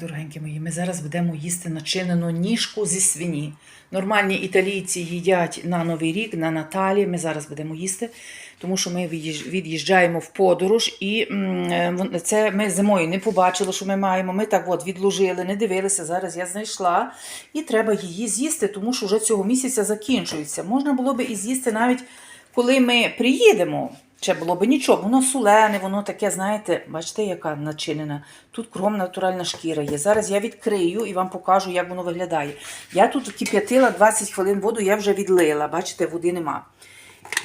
дорогенькі мої, ми зараз будемо їсти начинену ніжку зі свині. Нормальні італійці їдять на Новий рік, на Наталі. Ми зараз будемо їсти, тому що ми від'їжджаємо в подорож, і е, це ми зимою не побачили, що ми маємо. Ми так от відложили, не дивилися. Зараз я знайшла, і треба її з'їсти, тому що вже цього місяця закінчується. Можна було би і з'їсти навіть коли ми приїдемо. Ще було б нічого, воно солене, воно таке, знаєте, бачите, яка начинена. Тут кругом натуральна шкіра є. Зараз я відкрию і вам покажу, як воно виглядає. Я тут кип'ятила 20 хвилин воду, я вже відлила. Бачите, води нема.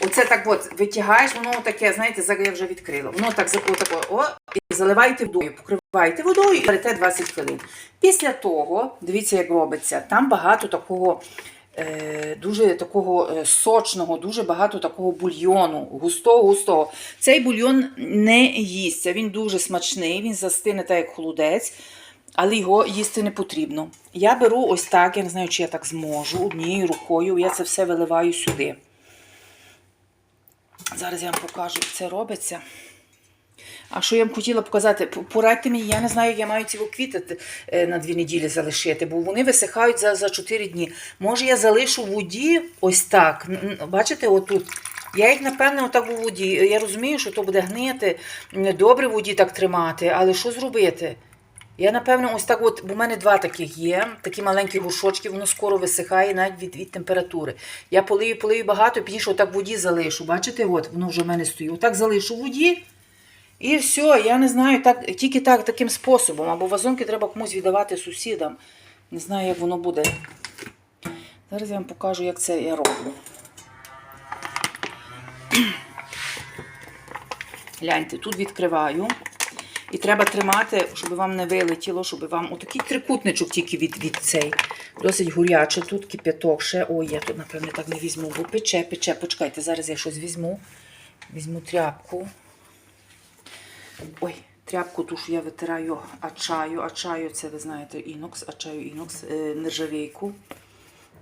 Оце так от витягаєш, воно таке, знаєте, я вже відкрила. Воно так отако, о, і заливайте водою, покривайте водою і берете 20 хвилин. Після того, дивіться, як робиться, там багато такого. Е, Дуже такого е, сочного, дуже багато такого бульйону, густого-густого. Цей бульйон не їсться, він дуже смачний, він застине так, як холодець, але його їсти не потрібно. Я беру ось так, я не знаю, чи я так зможу, однією рукою, я це все виливаю сюди. Зараз я вам покажу, як це робиться. А що я вам хотіла показати? Порадьте мені, я не знаю, як я маю ці квіти е, на дві неділі залишити, бо вони висихають за, 4 дні. Може, я залишу в воді ось так. Бачите, отут. Я їх, напевне, отак у воді. Я розумію, що то буде гнити, добре в воді так тримати, але що зробити? Я, напевно, ось так, от, бо в мене два таких є, такі маленькі горшочки, воно скоро висихає навіть від, від температури. Я полию, полию багато, пізніше отак в воді залишу. Бачите, от, воно вже в мене стоїть. Отак залишу в воді. І все, я не знаю, так, тільки так, таким способом. Або вазонки треба комусь віддавати сусідам. Не знаю, як воно буде. Зараз я вам покажу, як це я роблю. Гляньте, тут відкриваю. І треба тримати, щоб вам не вилетіло, щоб вам отакий трикутничок тільки від, від цей. Досить гуряче. Тут кип'яток ще. Ой, я тут, напевно, так не візьму, бо пече, пече. Почекайте, зараз я щось візьму. Візьму тряпку. Ой, тряпку ту, що я витираю ачаю. Ачаю, це ви знаєте, інокс, ачаю інокс, е, нержавійку.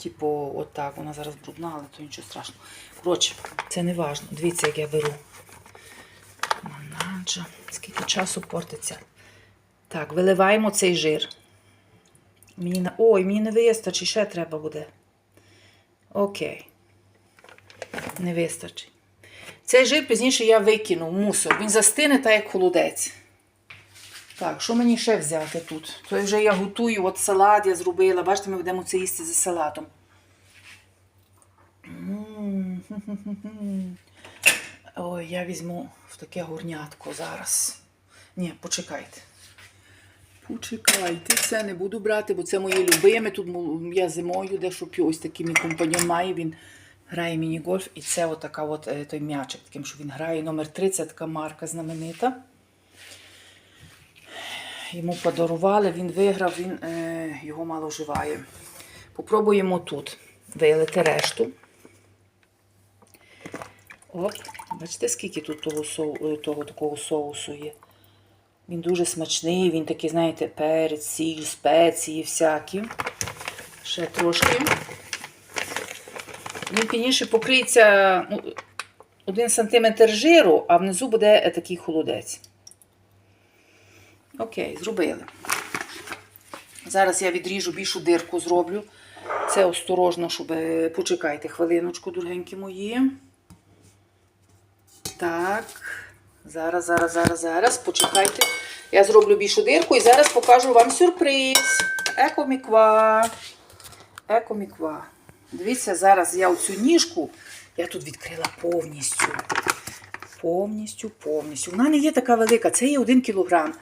Типу, отак, вона зараз брудна, але то нічого страшного. Коротше, це не важно. Дивіться, як я беру. Манаджа. Скільки часу портиться. Так, виливаємо цей жир. Мені на... Ой, мені не вистачить, ще треба буде. Окей. Не вистачить. Цей жир пізніше я викину в мусор. Він застине так, як холодець. Так, що мені ще взяти тут? То вже я готую, от салат я зробила. Бачите, ми будемо це їсти за салатом. Ой, я візьму в таке горнятко зараз. Ні, почекайте. Почекайте, це не буду брати, бо це моє любиме. Тут я зимою дещо п'ю. Ось такий мій компаньон має. Він грає міні-гольф. І це отака от, е, той м'ячик, таким, що він грає. Номер 3, це така марка знаменита. Йому подарували, він виграв, він е, його мало вживає. Попробуємо тут вилити решту. Оп, бачите, скільки тут того, е, того такого соусу є. Він дуже смачний, він такий, знаєте, перець, сіль, спеції всякі. Ще трошки. Він пізніше покриється ну, 1 см жиру, а внизу буде е, такий холодець. Окей, зробили. Зараз я відріжу більшу дирку зроблю. Це осторожно, щоб е, почекайте хвилиночку, дорогенькі мої. Так. Зараз, зараз, зараз, зараз. Почекайте. Я зроблю більшу дирку і зараз покажу вам сюрприз. Екоміква. Екоміква. Дивіться, зараз я оцю ніжку, я тут відкрила повністю. Повністю, повністю. Вона не є така велика, це є 1 кілограм.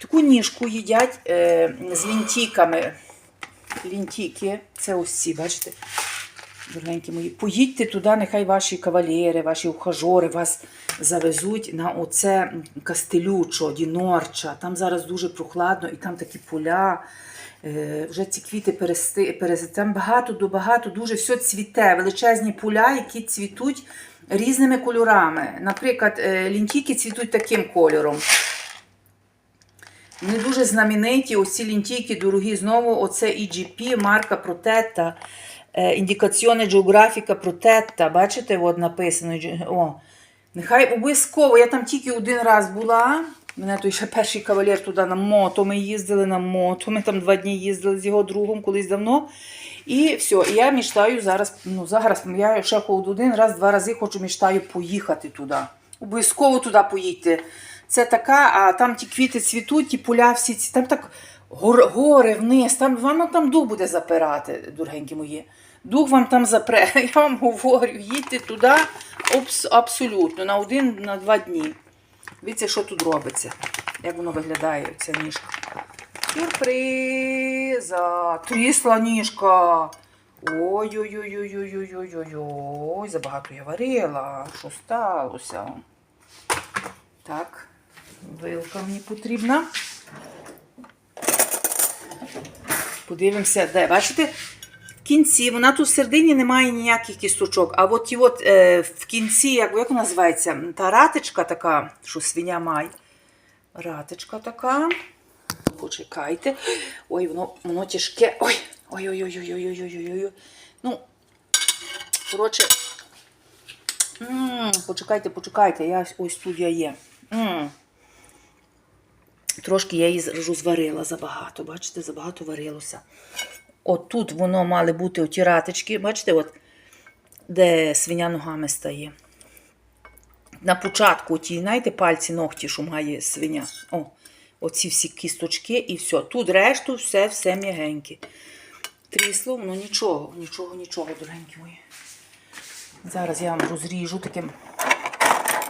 Таку ніжку їдять е, з лінтійками. Лінтійки, це ось ці, бачите? Дорогенькі мої, поїдьте туди, нехай ваші кавалери, ваші ухажори вас завезуть на оце Кастелючо, Дінорча. Там зараз дуже прохладно і там такі поля. Е, вже ці квіти перести, перес- там багато до багато, дуже все цвіте, величезні поля, які цвітуть різними кольорами. Наприклад, е, лінтійки цвітуть таким кольором. Вони дуже знамениті, ось ці лінтійки дорогі. Знову оце EGP, марка е, індикаціоне Geografica Protetta. Бачите, от написано. О, нехай обов'язково, я там тільки один раз була. Мене той ще перший кавалер туди на мото. Ми їздили на мото. Ми там два дні їздили з його другом колись давно. І все, я мечтаю зараз, ну зараз я ще один раз, два рази хочу мечтаю поїхати туди. Обов'язково туди поїдьте. Це така, а там ті квіти цвітуть, ті поля всі ці, там так гор, гори вниз, там вам там дух буде запирати, дорогенькі мої. Дух вам там запре. Я вам говорю, їдьте туди абс- абсолютно на один, на два дні. Дивіться, що тут робиться, як воно виглядає, ця ніжка. Сюрприза! Трісла ніжка. Ой-ой-ой-ой-ой-ой-ой-ой. Забагато я варила. Що сталося? Так, вилка мені потрібна. Подивимося, де. Бачите? Кінці, вона тут в середині не має ніяких кісточок. А от ті от е, в кінці, як, як вона називається, та ратичка така, що свиня має. Ратичка така. Почекайте. Ой, воно, воно тяжке. Ой, ой-ой-ой-ой-ой-ой-ой-ой. Ну, коротше. м, Почекайте, почекайте, я ось тут я є. М. Трошки я її зварила забагато. Бачите, забагато варилося. От тут воно мали бути оті ратички, бачите, от, де свиня ногами стає. На початку ті, знаєте, пальці ногті, що має свиня. О, оці всі кісточки і все. Тут решту все, все м'ягеньке. Трісло, ну нічого, нічого, нічого, дорогенькі мої. Зараз я вам розріжу таким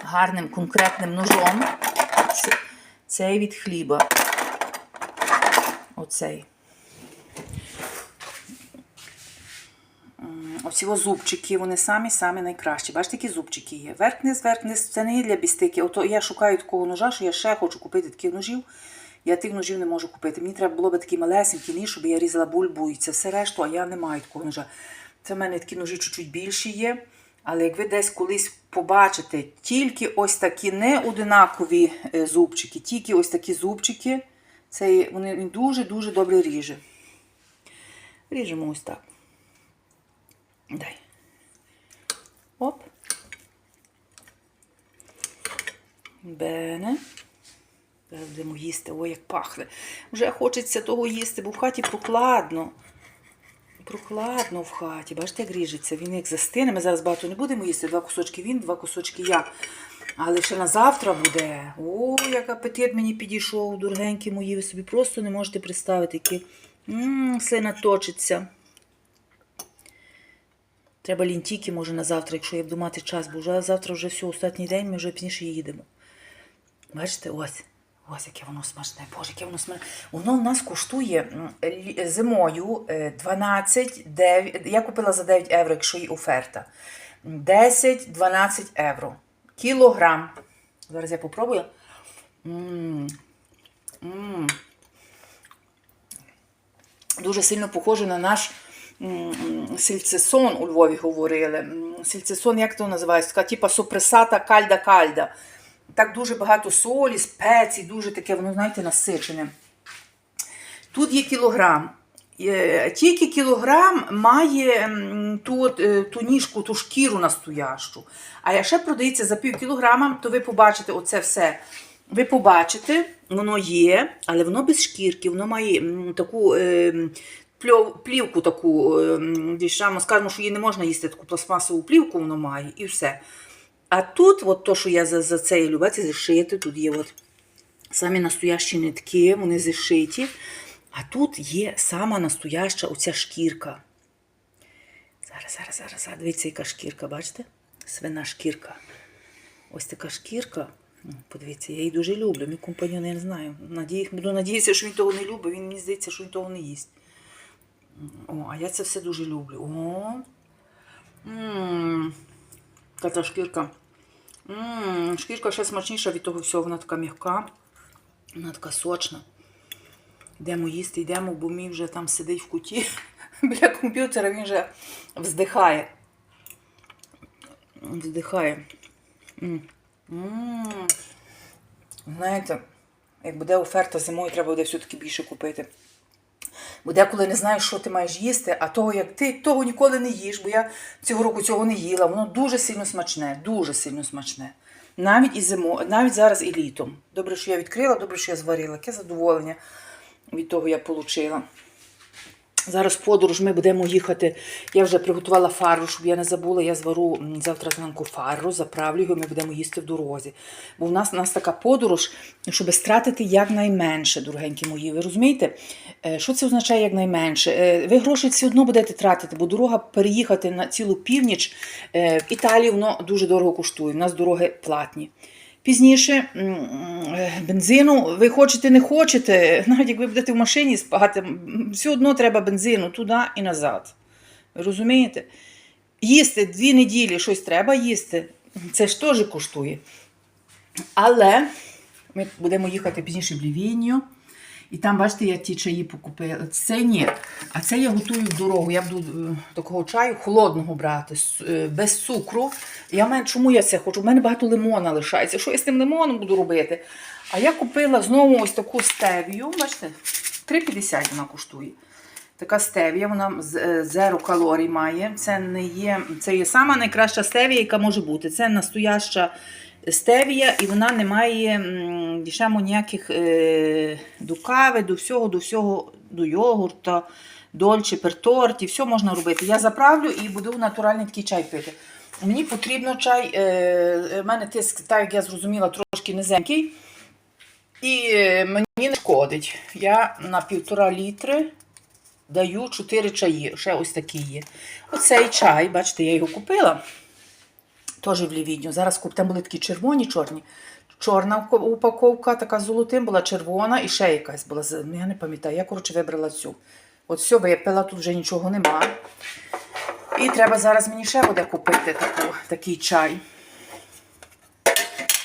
гарним конкретним ножом. Цей від хліба. Оцей. Оці зубчики, вони самі-самі найкращі. Бачите, які зубчики є. Верх-низ, верх-низ, це не є для бістики. Ото я шукаю такого ножа, що я ще хочу купити таких ножів. Я тих ножів не можу купити. Мені треба було б такі малесенькі ніж, щоб я різала бульбу і це все решту, а я не маю такого ножа. Це в мене такі ножі чуть-чуть більші є. Але як ви десь колись побачите тільки ось такі не одинакові е, зубчики, тільки ось такі зубчики, це вони дуже-дуже добре ріже. Ріжемо ось так. Дай. Оп. Бене. Зараз будемо їсти. Ой, як пахне. Вже хочеться того їсти, бо в хаті прохладно. Прохладно в хаті. Бачите, як ріжеться. Він як застине. Ми зараз багато не будемо їсти. Два кусочки він, два кусочки я. Але ще на завтра буде. О, як апетит мені підійшов, дорогенькі мої. Ви собі просто не можете представити, які М, слина точиться. Треба лінтіки, може, на завтра, якщо я буду мати час, бо вже завтра вже все, останній день, ми вже пізніше їдемо. Бачите, ось. Ось яке воно смачне. Боже, яке воно смачне. Воно в нас коштує зимою е, 12, 9, я купила за 9 євро, якщо є оферта. 10-12 євро. Кілограм. Зараз я попробую. М, м. Дуже сильно похоже на наш сільцесон у Львові говорили. Сільцесон, як то називається? Така типа сопресата кальда-кальда. Так дуже багато солі, спецій, дуже таке, воно, знаєте, насичене. Тут є кілограм. Тільки кілограм має ту, е, ту ніжку, ту шкіру настоящу. А якщо продається за пів кілограма, то ви побачите оце все. Ви побачите, воно є, але воно без шкірки, воно має таку е, плівку, таку, е, скажемо, що її не можна їсти, таку пластмасову плівку воно має, і все. А тут, от то, що я за, за це люблю, це зашити, тут є от самі настоящі нитки, вони зашиті. А тут є сама настояща оця шкірка. Зараз, зараз, зараз, зараз. Дивіться, яка шкірка, бачите? Свина шкірка. Ось така шкірка. Ну, Подивіться, я її дуже люблю. Мій компаньон, я не знаю. Надію, буду надіятися, що він того не любить. Він мені здається, що він того не їсть. О, а я це все дуже люблю. О. М, Яка та шкірка. М, Шкірка ще смачніша від того всього. Вона така м'яка, вона така сочна. Йдемо їсти, йдемо, бо мій вже там сидить в куті біля комп'ютера, він вже вздихає. Вздихає. М. М. Знаєте, як буде оферта зимою, треба буде все-таки більше купити. Бо деколи не знаєш, що ти маєш їсти, а того, як ти того ніколи не їш, бо я цього року цього не їла. Воно дуже сильно смачне, дуже сильно смачне. навіть і зимо, навіть зараз і літом. Добре, що я відкрила, добре, що я зварила. Яке задоволення від того я отримала. Зараз подорож ми будемо їхати. Я вже приготувала фару, щоб я не забула. Я звару завтра зранку фару, заправлю його, ми будемо їсти в дорозі. Бо в нас, у нас така подорож, щоб стратити якнайменше, дорогенькі мої. Ви розумієте, Е, що це означає якнайменше? Е, Ви гроші все одно будете тратити, бо дорога переїхати на цілу північ е, в Італії воно дуже дорого коштує. У нас дороги платні. Пізніше е, бензину ви хочете, не хочете, навіть як ви будете в машині спати, все одно треба бензину туди і назад. Розумієте? Їсти дві неділі щось треба їсти. Це ж теж коштує. Але ми будемо їхати пізніше в Лівінію. І там, бачите, я ті чаї покупила. Це ні. А це я готую в дорогу. Я буду е, такого чаю холодного брати, е, без цукру. Я мен, чому я це хочу? У мене багато лимона лишається. Що я з тим лимоном буду робити? А я купила знову ось таку стевію. Бачите, 3,50 вона коштує. Така стевія, вона е, зеро калорій має. Це не є, це є сама найкраща стевія, яка може бути. Це настояща стевія, і вона не має м, більшемо ніяких е, до кави, до всього, до всього, до йогурта, дольче, перторті, все можна робити. Я заправлю і буду натуральний такий чай пити. Мені потрібно чай, е, в мене тиск, так як я зрозуміла, трошки низенький. І е, мені не шкодить. Я на півтора літри даю 4 чаї. Ще ось такі є. Оцей чай, бачите, я його купила. Теж в Лівідню. Зараз куп, там були такі червоні, чорні. Чорна упаковка, така з золотим, була червона і ще якась була. ну, Я не пам'ятаю, я, коротше, вибрала цю. От все випила, тут вже нічого нема. І треба зараз мені ще буде купити таку, такий чай.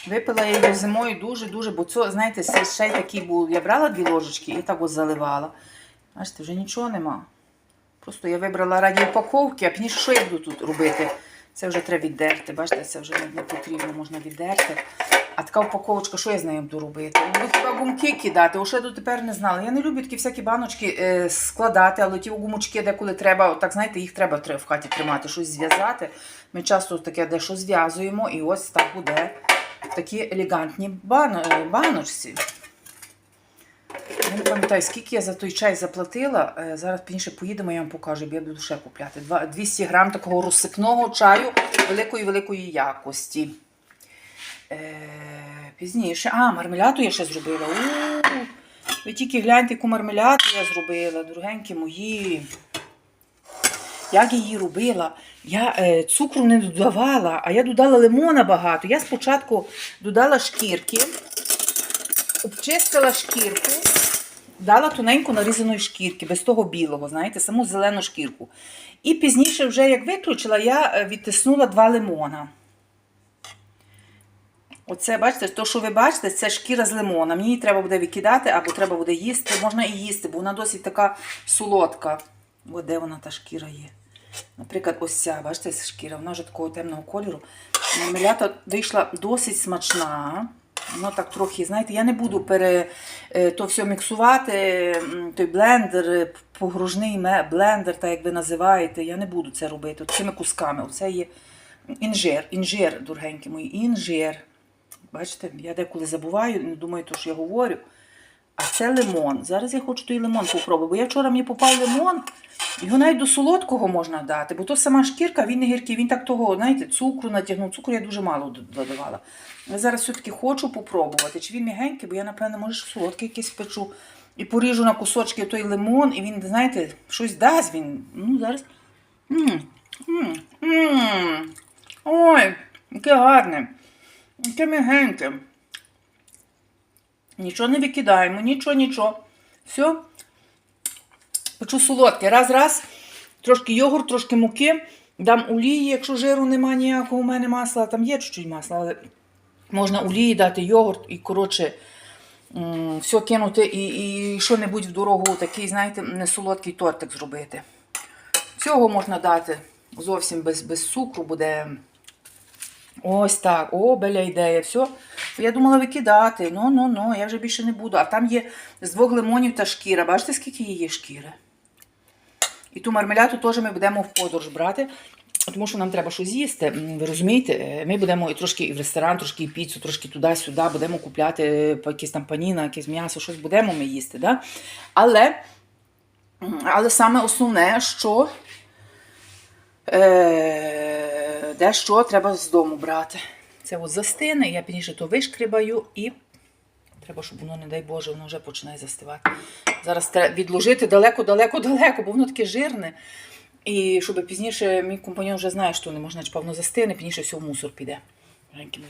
Випила я його зимою дуже-дуже, бо це, знаєте, ще й такий був. Я брала дві ложечки і так ось заливала. Бачите, вже нічого нема. Просто я вибрала раді упаковки, а пізніше що я буду тут робити? Це вже треба віддерти. Бачите, це вже не потрібно, можна віддерти. А така упаковочка, що я з нею буду робити? Буду хіба гумки кидати, о, що я дотепер не знала. Я не люблю такі всякі баночки е, складати, але ті гумочки, деколи треба, так знаєте, їх треба в хаті тримати, щось зв'язати. Ми часто таке дещо зв'язуємо, і ось так буде такі елегантні е, баночці. Я не пам'ятаю, скільки я за той чай заплатила. Е, Зараз пізніше поїдемо, я вам покажу, бо я буду ще купляти. 200 грам такого розсипного чаю великої-великої якості. Е, пізніше. А, мармеляду я ще зробила. У, ви тільки гляньте, яку мармеляду я зробила, дорогенькі мої. Як її робила? Я е, цукру не додавала, а я додала лимона багато. Я спочатку додала шкірки, обчистила шкірку, дала тоненько нарізаної шкірки, без того білого, знаєте, саму зелену шкірку. І пізніше, вже як виключила, я е, відтиснула два лимона. Оце, бачите, то, що ви бачите, це шкіра з лимона. Мені її треба буде викидати або треба буде їсти. Можна і їсти, бо вона досить така солодка. О, де вона та шкіра є? Наприклад, ось ця, бачите, ця шкіра, вона вже такого темного кольору. Мармелята вийшла досить смачна. Воно так трохи, знаєте, я не буду пере, е, то все міксувати, той блендер, е, погружний блендер, так як ви називаєте. Я не буду це робити. Цими кусками. Оце є інжир, інжир, дорогенькі мої, інжир. Бачите, я деколи забуваю, не думаю, то, що я говорю. А це лимон. Зараз я хочу той лимон попробувати. Бо я вчора мені попав лимон, його навіть до солодкого можна дати, бо то сама шкірка, він не гіркий, він так того, знаєте, цукру натягнув. Цукру я дуже мало додавала. Я зараз все-таки хочу попробувати. Чи він м'ягенький, бо я, напевно, може, солодкий якийсь печу. І поріжу на кусочки той лимон, і він, знаєте, щось дасть він. Ну, зараз. м м м Ой, яке гарне. Яке м'ягеньке. Нічого не викидаємо, нічого, нічого. Все. Печу солодке. Раз-раз. Трошки йогурт, трошки муки. Дам олії, якщо жиру немає ніякого у мене масла. Там є чуть-чуть масла, але можна олії дати, йогурт і, коротше, все кинути і, і що-небудь в дорогу, такий, знаєте, несолодкий тортик зробити. Цього можна дати зовсім без, без цукру буде. Ось так. О, беля ідея. Все. Я думала викидати. Ну, ну, ну, я вже більше не буду. А там є з двох лимонів та шкіра. Бачите, скільки її шкіри? І ту мармеляду теж ми будемо в подорож брати. Тому що нам треба щось їсти. Ви розумієте, Е, ми будемо і трошки і в ресторан, трошки і піцу, трошки туди-сюди, будемо купляти е, якісь там паніна, якесь м'ясо, щось будемо ми їсти. Да? Але, але саме основне, що е, дещо треба з дому брати. Це от застине, я пізніше то вишкрібаю і треба, щоб воно, не дай Боже, воно вже починає застивати. Зараз треба відложити далеко, далеко, далеко, бо воно таке жирне. І щоб пізніше мій компаньон вже знає, що не можна, чи певно застине, пізніше все в мусор піде.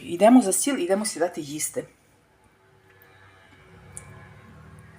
Йдемо за стіл і йдемо сідати їсти.